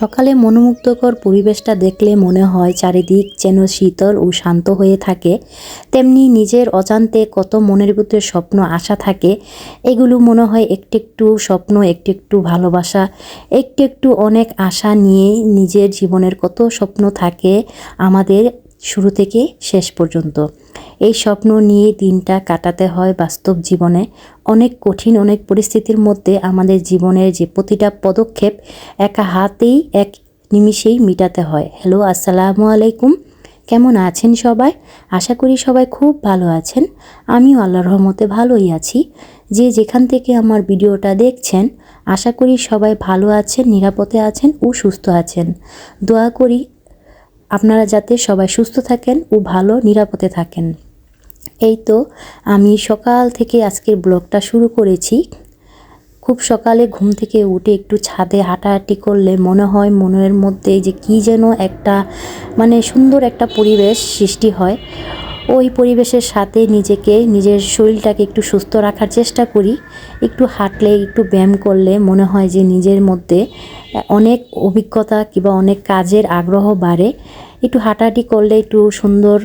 সকালে মনোমুগ্ধকর পরিবেশটা দেখলে মনে হয় চারিদিক যেন শীতল ও শান্ত হয়ে থাকে। তেমনি নিজের অজান্তে কত মনের ভিতরে স্বপ্ন, আশা থাকে, এগুলো মনে হয় একটু একটু স্বপ্ন একটু একটু ভালোবাসা একটু একটু অনেক আশা নিয়ে নিজের জীবনের কত স্বপ্ন থাকে আমাদের শুরু থেকে শেষ পর্যন্ত। এই স্বপ্ন নিয়ে দিনটা কাটাতে হয় বাস্তব জীবনে। অনেক কঠিন, অনেক পরিস্থিতির মধ্যে আমাদের জীবনের যে প্রতিটা পদক্ষেপ একা হাতেই, এক নিমিষেই মিটাতে হয়। হ্যালো, আসসালামু আলাইকুম। কেমন আছেন সবাই? আশা করি সবাই খুব ভালো আছেন। আমিও আল্লাহর রহমতে ভালোই আছি। যে যেখান থেকে আমার ভিডিওটা দেখছেন, আশা করি সবাই ভালো আছেন, নিরাপদে আছেন ও সুস্থ আছেন। দোয়া করি আপনারা যাতে সবাই সুস্থ থাকেন ও ভালো নিরাপদে থাকেন। এই তো আমি সকাল থেকে আজকের ব্লগটা শুরু করেছি। খুব সকালে ঘুম থেকে উঠে একটু ছাদে হাঁটাহাঁটি করলে মনে হয় মনের মধ্যে যে কি যেন একটা মানে সুন্দর একটা পরিবেশ সৃষ্টি হয়। ওই পরিবেশের সাথে নিজেকে, নিজের শরীরটাকে একটু সুস্থ রাখার চেষ্টা করি। একটু হাঁটলে, একটু ব্যায়াম করলে মনে হয় যে নিজের মধ্যে অনেক অভিজ্ঞতা কিংবা অনেক কাজের আগ্রহ বাড়ে। একটু হাঁটাহাঁটি করলে একটু সুন্দর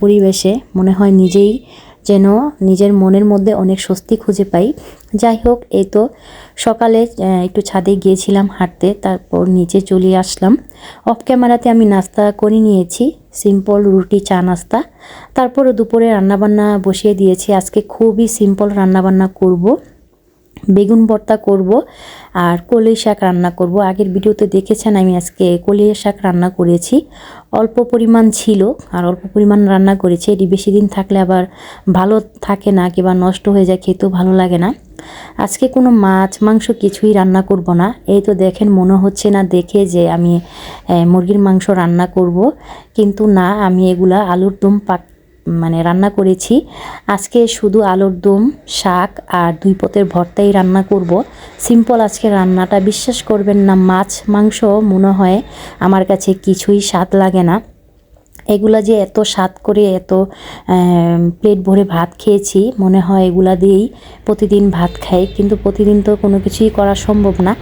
পরিবেশে মনে হয় নিজেই যেন নিজের মনের মধ্যে অনেক স্বস্তি খুঁজে পাই। যাই হোক, এই তো সকালে একটু ছাদে গিয়েছিলাম হাঁটতে, তারপর নিচে চলে আসলাম। অফ ক্যামেরাতে আমি নাস্তা করে নিয়েছি সিম্পল রুটি, চা নাস্তা। তারপরে দুপুরে রান্নাবান্না বসিয়ে দিয়েছি। আজকে খুবই সিম্পল রান্নাবান্না করব। বেগুন ভর্তা করব আর কলই শাক রান্না করব। আগের ভিডিওতে দেখেছেন আমি আজকে কলই শাক রান্না করেছি। অল্প পরিমাণ ছিল আর অল্প পরিমাণ রান্না করেছি। এটি বেশি দিন থাকলে আবার ভালো থাকে না কিংবা নষ্ট হয়ে যায়, খেতেও ভালো লাগে না। আজকে কোনো মাছ মাংস কিছুই রান্না করব না। এই তো দেখেন মনে হচ্ছে না দেখে যে আমি মুরগির মাংস রান্না করব। কিন্তু না, আমি এগুলা আলুর দম পাক মানে রান্না করেছি। আজকে শুধু আলুর দম, শাক আর দুই পতের ভর্তাই রান্না করব। সিম্পল আজকে রান্নাটা, বিশ্বাস করবেন না, মাছ, মাংস মনে হয় আমার কাছে কিছুই স্বাদ লাগে না। এগুলা যে এত স্বাদ করে এত প্লেট ভরে ভাত খেয়েছি, মনে হয় এগুলা দিয়েই প্রতিদিন ভাত খাই, কিন্তু প্রতিদিন তো কোনো কিছুই করা সম্ভব না।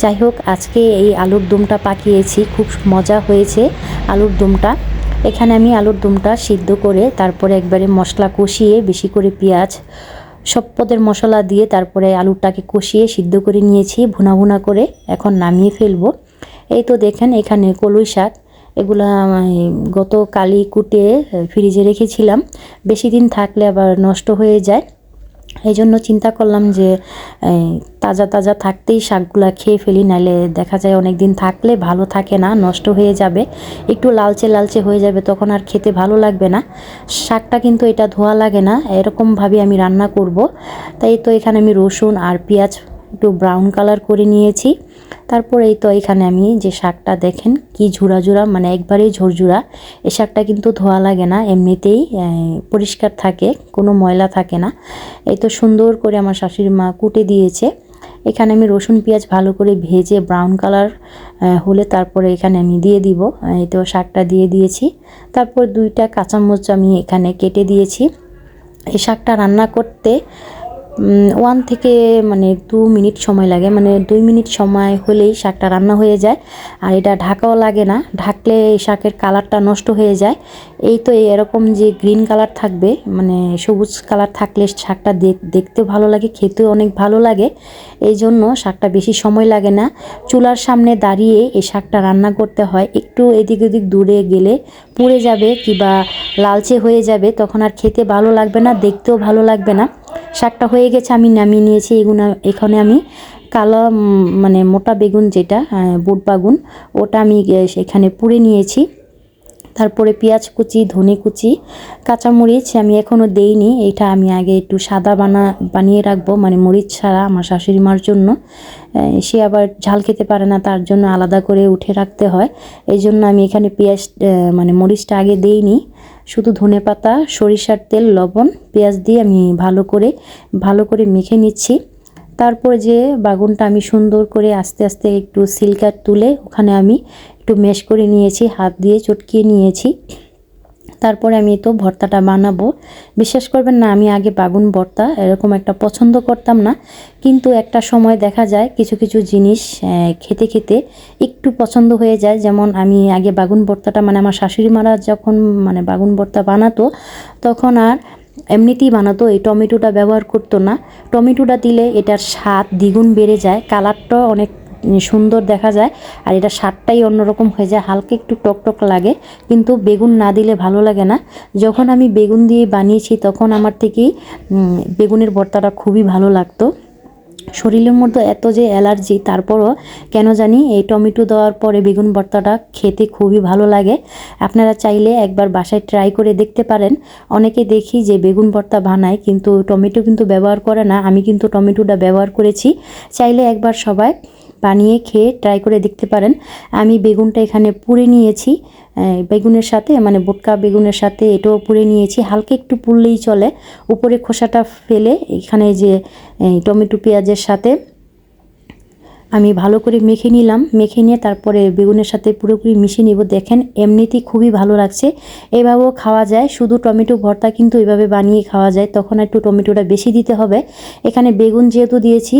যাই হোক, আজকে এই আলুর দমটা পাকিয়েছি, খুব মজা হয়েছে আলুর দমটা। এখানে আমি আলুর দুমটা সিদ্ধ করে তারপরে একবারে মশলা কষিয়ে বেশি করে পেঁয়াজ, সব পদের মশলা দিয়ে তারপরে আলুটাকে কষিয়ে সিদ্ধ করে নিয়েছি ভুনা ভুনা করে, এখন নামিয়ে ফেলব। এই তো দেখেন এখানে কলুই শাক, এগুলা গত কালি কুটে ফ্রিজে রেখেছিলাম। বেশি দিন থাকলে আবার নষ্ট হয়ে যায়। এই জন্য চিন্তা করলাম যে তাজা তাজা থাকতেই শাকগুলা খেয়ে ফেলি নাহলে দেখা যায় অনেক দিন থাকলে ভালো থাকে না, নষ্ট হয়ে যাবে। একটু লালচে লালচে হয়ে যাবে, তখন আর খেতে ভালো লাগবে না। শাকটা কিন্তু এটা ধোয়া লাগে না এরকমভাবে আমি রান্না করব। তাই তো এখানে আমি রসুন আর পেঁয়াজ একটু ব্রাউন কালার করে নিয়েছি। তারপর এই তো এখানে আমি যে শাকটা দেখেন, কি ঝুরা ঝুরা মানে একবারেই ঝুরঝুরা। এই শাকটা কিন্তু ধোয়া লাগে না, এমনিতেই পরিষ্কার থাকে, কোনো ময়লা থাকে না। এই তো সুন্দর করে আমার শাশুড়ি মা কুটে দিয়েছে। এখানে আমি রসুন পেঁয়াজ ভালো করে ভেজে ব্রাউন কালার হলে তারপরে এখানে আমি দিয়ে দিব। এই তো শাকটা দিয়ে দিয়েছি। তারপর দুইটা কাঁচামরিচ আমি এখানে কেটে দিয়েছি। এই শাকটা রান্না করতে ওয়ান থেকে মানে দু মিনিট সময় লাগে। মানে দুই মিনিট সময় হলেই শাকটা রান্না হয়ে যায়। আর এটা ঢাকাও লাগে না। ঢাকলে এই শাকের কালারটা নষ্ট হয়ে যায়। এই তো এরকম যে গ্রিন কালার থাকবে মানে সবুজ কালার থাকলে শাকটা দেখতেও ভালো লাগে, খেতেও অনেক ভালো লাগে। এই জন্য শাকটা বেশি সময় লাগে না। চুলার সামনে দাঁড়িয়ে এই শাকটা রান্না করতে হয়। একটু এদিক ওদিক দূরে গেলে পুড়ে যাবে কিবা লালচে হয়ে যাবে, তখন আর খেতে ভালো লাগবে না, দেখতেও ভালো লাগবে না। শাকটা হয়ে গেছে, আমি নামিয়ে নিয়েছি। এগুলো এখানে আমি কালো মানে মোটা বেগুন যেটা বুট বাগুন, ওটা আমি সেখানে পুড়ে নিয়েছি। তারপরে পেঁয়াজ কুচি, ধনে কুচি, কাঁচামরিচ আমি এখনও দেইনি। এটা আমি আগে একটু সাদা বানা, বানিয়ে রাখব মানে মরিচ ছাড়া আমার শাশুড়ি মার জন্য। সে আবার ঝাল খেতে পারে না, তার জন্য আলাদা করে উঠে রাখতে হয়। এই জন্য আমি এখানে পেঁয়াজ মানে মরিচটা আগে দেইনি। শুধু ধনে পাতা, সরিষার তেল, লবণ, পেঁয়াজ দিয়ে আমি ভালো করে ভালো করে মেখে নিচ্ছি। তারপর যে বাগুনটা আমি সুন্দর করে আস্তে আস্তে একটু সিলকার তুলে ওখানে আমি একটু মেশ করে নিয়েছি, হাত দিয়ে চটকিয়ে নিয়েছি। তারপরে আমি তো ভর্তাটা বানাবো। বিশ্বাস করবেন না, আমি আগে বাগুন ভর্তা এরকম একটা পছন্দ করতাম না। কিন্তু একটা সময় দেখা যায় কিছু কিছু জিনিস খেতে খেতে একটু পছন্দ হয়ে যায়। যেমন আমি আগে বাগুন ভর্তাটা মানে আমার শাশুড়ি মারা যখন মানে বাগুন ভর্তা বানাতো, তখন আর এমনিতেই বানাতো, এই টমেটোটা ব্যবহার করতো না। টমেটোটা দিলে এটার স্বাদ দ্বিগুণ বেড়ে যায়, কালারটাও অনেক সুন্দর দেখা যায়, আর এটা স্বাদটাই অন্যরকম হয়ে যায়, হালকা একটু টক টক লাগে, কিন্তু বেগুন না দিলে ভালো লাগে না। যখন আমি বেগুন দিয়ে বানিয়েছি, তখন আমার থেকেই বেগুনের ভর্তাটা খুবই ভালো লাগতো। শরীরের মধ্যে এত যে অ্যালার্জি, তারপরও কেন জানি এই টমেটো দেওয়ার পরে বেগুন ভর্তাটা খেতে খুবই ভালো লাগে। আপনারা চাইলে একবার বাসায় ট্রাই করে দেখতে পারেন। অনেকে দেখি যে বেগুন ভর্তা বানায়, কিন্তু টমেটো কিন্তু ব্যবহার করে না। আমি কিন্তু টমেটোটা ব্যবহার করেছি। চাইলে একবার সবাই বানিয়ে খেয়ে ট্রাই করে দেখতে পারেন। আমি বেগুনটা এখানে পুড়ে নিয়েছি। বেগুনের সাথে মানে বোটকা বেগুনের সাথে এটাও পুড়ে নিয়েছি। হালকা একটু পুড়লেই চলে। উপরে খোসাটা ফেলে এখানে যে টমেটো পেঁয়াজের সাথে আমি ভালো করে মেখে নিলাম, মেখে নিয়ে তারপরে বেগুনের সাথে পুরোপুরি মিশিয়ে নিব। দেখেন, এমনিতেই খুবই ভালো লাগছে। এভাবেও খাওয়া যায়, শুধু টমেটো ভর্তা কিন্তু এভাবে বানিয়ে খাওয়া যায়। তখন একটু টমেটোটা বেশি দিতে হবে। এখানে বেগুন যেহেতু দিয়েছি,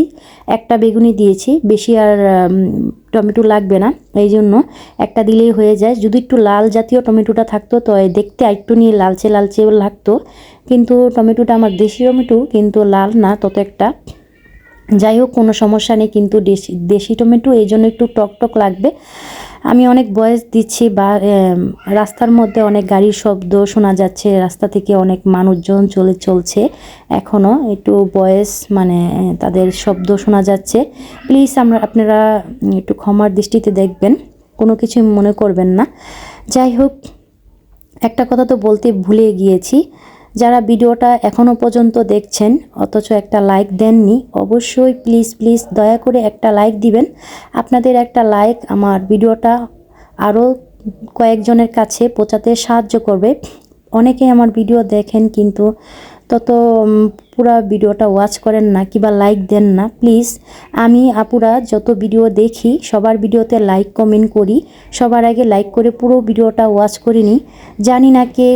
একটা বেগুনই দিয়েছি, বেশি আর টমেটো লাগবে না। এই জন্য একটা দিলেই হয়ে যায়। যদি একটু লাল জাতীয় টমেটোটা থাকতো, তো দেখতে একটু নিয়ে লালচে লালচে লাগতো। কিন্তু টমেটোটা আমার দেশি টমেটো, কিন্তু লাল না, তত একটা। যাই হোক, কোনো সমস্যা নেই, কিন্তু দেশি দেশি টমেটো এই জন্য একটু টক টক লাগবে। আমি অনেক বয়স দিচ্ছি বা রাস্তার মধ্যে অনেক গাড়ির শব্দ শোনা যাচ্ছে, রাস্তা থেকে অনেক মানুষজন চলে চলছে। এখনও একটু বয়স মানে তাদের শব্দ শোনা যাচ্ছে। প্লিজ আমরা, আপনারা একটু ক্ষমার দৃষ্টিতে দেখবেন, কোনো কিছু মনে করবেন না। যাই হোক, একটা কথা তো বলতে ভুলে গিয়েছি। যারা ভিডিওটা এখনও পর্যন্ত দেখছেন, অথচ একটা লাইক দেননি, অবশ্যই প্লিজ প্লিজ দয়া করে একটা লাইক দিবেন। আপনাদের একটা লাইক আমার ভিডিওটা আরও কয়েকজনের কাছে পৌঁছাতে সাহায্য করবে। অনেকেই আমার ভিডিও দেখেন কিন্তু তত পুরা ভিডিওটা ওয়াচ করেন না কিবা লাইক দেন না প্লিজ আমি, আপুরা, যত ভিডিও দেখি, সবার ভিডিওতে লাইক কমেন্ট করি। সবার আগে লাইক করে পুরো ভিডিওটা ওয়াচ করে নিই। জানি না কে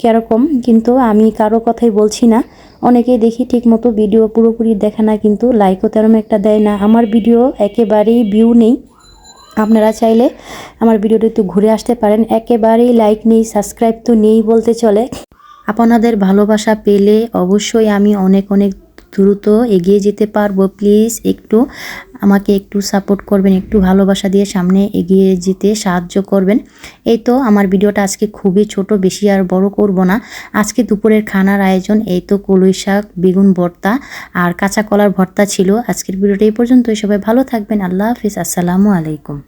কেরকম, কিন্তু আমি কারও কথাই বলছি না। অনেকেই দেখি ঠিক মতো ভিডিও পুরোপুরি দেখে না, কিন্তু লাইকও তেরম একটা দেয় না। আমার ভিডিও একেবারেই ভিউ নেই। আপনারা চাইলে আমার ভিডিওটা একটু ঘুরে আসতে পারেন। একেবারেই লাইক নেই সাবস্ক্রাইব তো নেই বলতে চলে। আপনাদের ভালোবাসা পেলে অবশ্যই আমি অনেক অনেক দ্রুত এগিয়ে যেতে পারব। প্লিজ একটু আমাকে একটু সাপোর্ট করবেন, একটু ভালোবাসা দিয়ে সামনে এগিয়ে যেতে সাহায্য করবেন। এই তো আমার ভিডিওটা আজকে খুবই ছোট, বেশি আর বড় করব না। আজকে দুপুরের খানার আয়োজন, এই তো কলই শাক, বেগুন ভর্তা আর কাঁচা কলার ভর্তা ছিল। আজকের ভিডিওটা এই পর্যন্তই। সবাই ভালো থাকবেন। আল্লাহ হাফিজ। আসসালামু আলাইকুম।